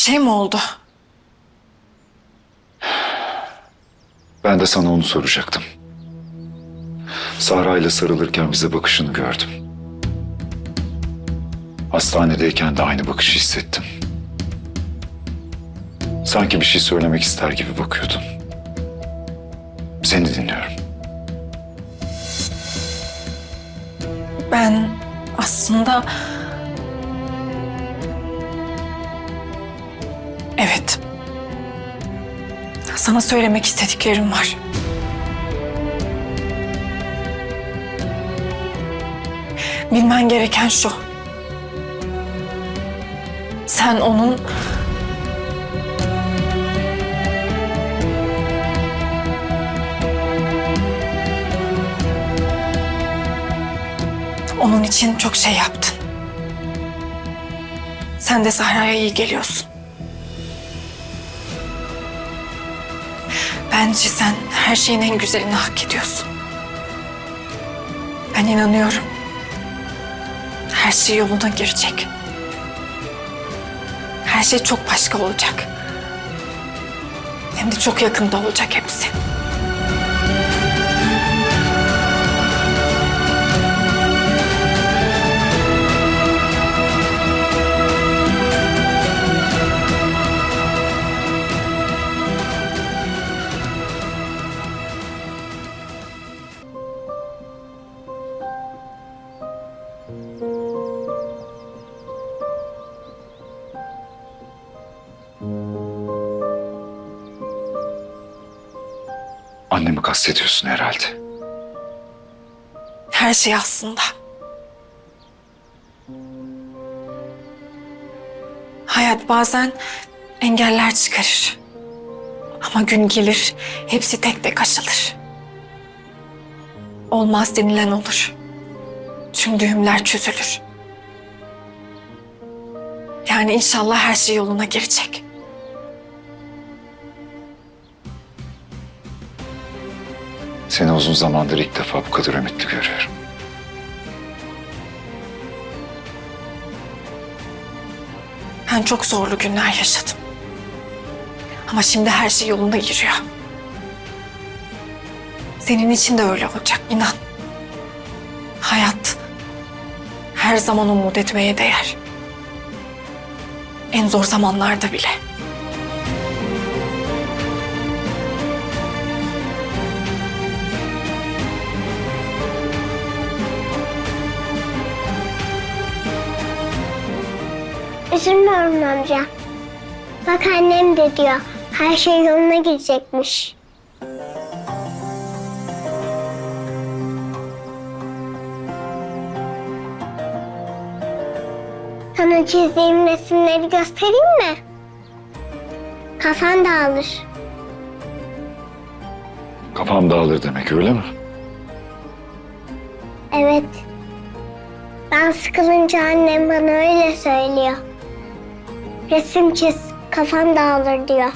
şey mi oldu? Ben de sana onu soracaktım. Sahra ile sarılırken bize bakışını gördüm. Hastanedeyken de aynı bakışı hissettim. Sanki bir şey söylemek ister gibi bakıyordun. Seni dinliyorum. Ben aslında... Evet. Sana söylemek istediklerim var. Bilmen gereken şu. Sen onun Onun için çok şey yaptın. Sen de Zahra'ya iyi geliyorsun. Bence sen her şeyin en güzelini hak ediyorsun. Ben inanıyorum. Her şey yoluna girecek. Her şey çok başka olacak. Hem de çok yakında olacak hepsi. Annemi kastediyorsun herhalde. Her şey aslında. Hayat bazen engeller çıkarır. Ama gün gelir hepsi tek tek aşılır. Olmaz denilen olur. Tüm düğümler çözülür. Yani inşallah her şey yoluna girecek. Seni uzun zamandır ilk defa bu kadar ümitli görüyorum. Ben çok zorlu günler yaşadım. Ama şimdi her şey yoluna giriyor. Senin için de öyle olacak inan. Hayat her zaman umut etmeye değer. En zor zamanlarda bile. Üzülme Orhun amca. Bak annem de diyor. Her şey yoluna girecekmiş. Sana çizdiğim resimleri göstereyim mi? Kafan dağılır. Kafam dağılır demek öyle mi? Evet. Ben sıkılınca annem bana öyle söylüyor. Resim çiz, kafan dağılır diyor.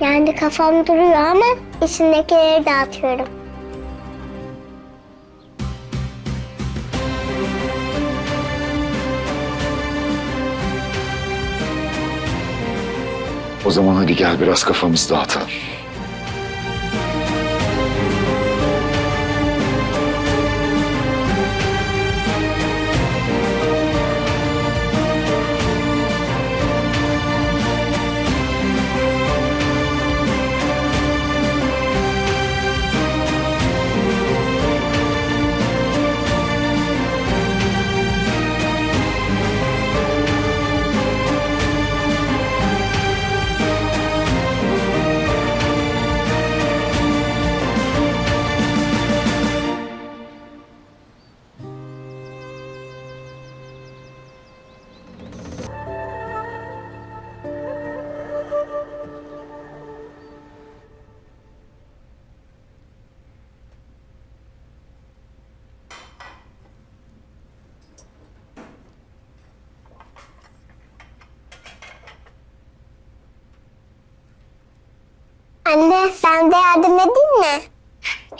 Yani kafam duruyor ama içindekileri dağıtıyorum. O zaman hadi gel biraz kafamızı dağıtalım.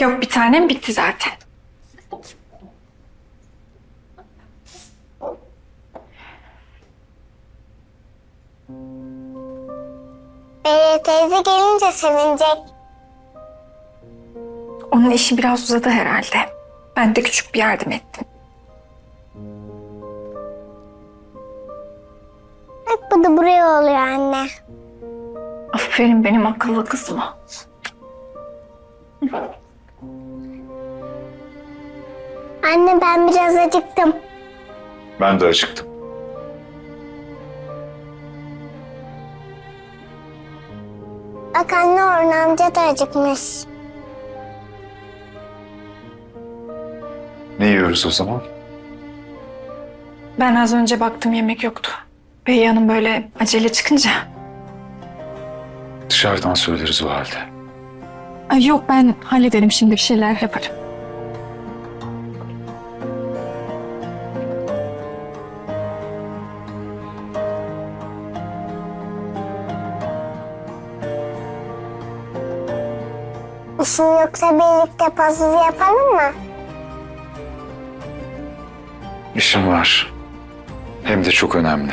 Yok bir tanem bitti zaten. Periye teyze gelince sevinecek. Onun işi biraz uzadı herhalde. Ben de küçük bir yardım ettim. Bak bu da buraya oluyor anne. Aferin benim akıllı kızıma. Anne ben biraz acıktım. Ben de acıktım. Bak anne Orhan amca da acıkmış. Ne yiyoruz o zaman? Ben az önce baktım yemek yoktu. Bey Hanım böyle acele çıkınca. Dışarıdan söyleriz o halde. Ay yok ben hallederim şimdi bir şeyler yaparım. İşin yoksa birlikte puzzle yapalım mı? İşim var. Hem de çok önemli.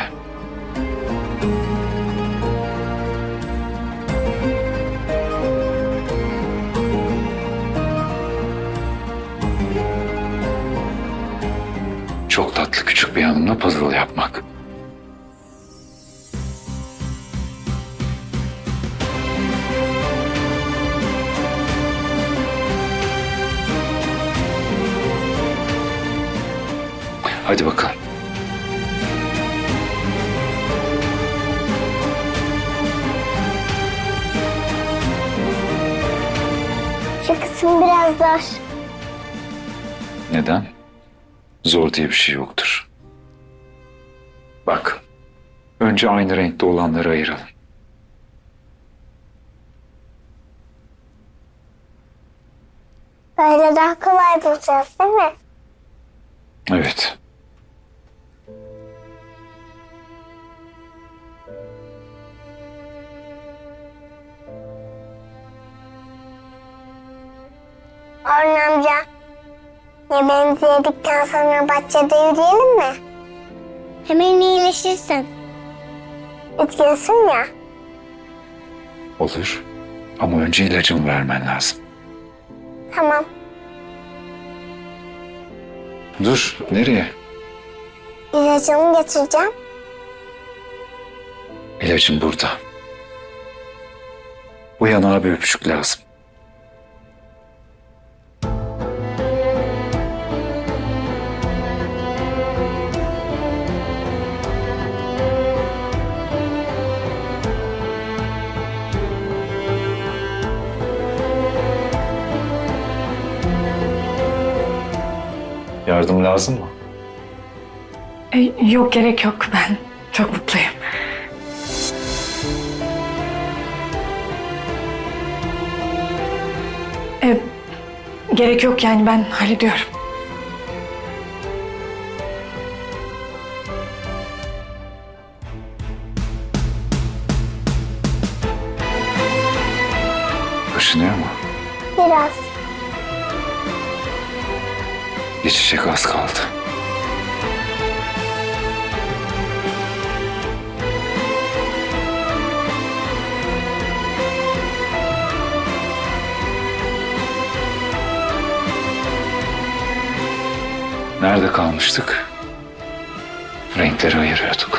Çok tatlı küçük bir hanımla puzzle yapmak. Hadi bakalım. Şu kısım biraz zor. Neden? Zor diye bir şey yoktur. Bak, önce aynı renkte olanları ayıralım. Böyle daha kolay bulacağız değil mi? Evet. Orhan amca. Yemeğimizi yedikten sonra bahçede yürüyelim mi? Hemen iyileşirsin. Bitkiyorsun ya. Olur. Ama önce ilacımı vermen lazım. Tamam. Dur, nereye? İlacımı getireceğim. İlacım burada. Bu yanağa bir öpücük lazım. Yardım lazım mı? E, yok gerek yok ben çok mutluyum. E, gerek yok yani ben hallediyorum. Kaşınıyor mu? Biraz. Geçecek az kaldı. Nerede kalmıştık? Renkleri ayırıyorduk.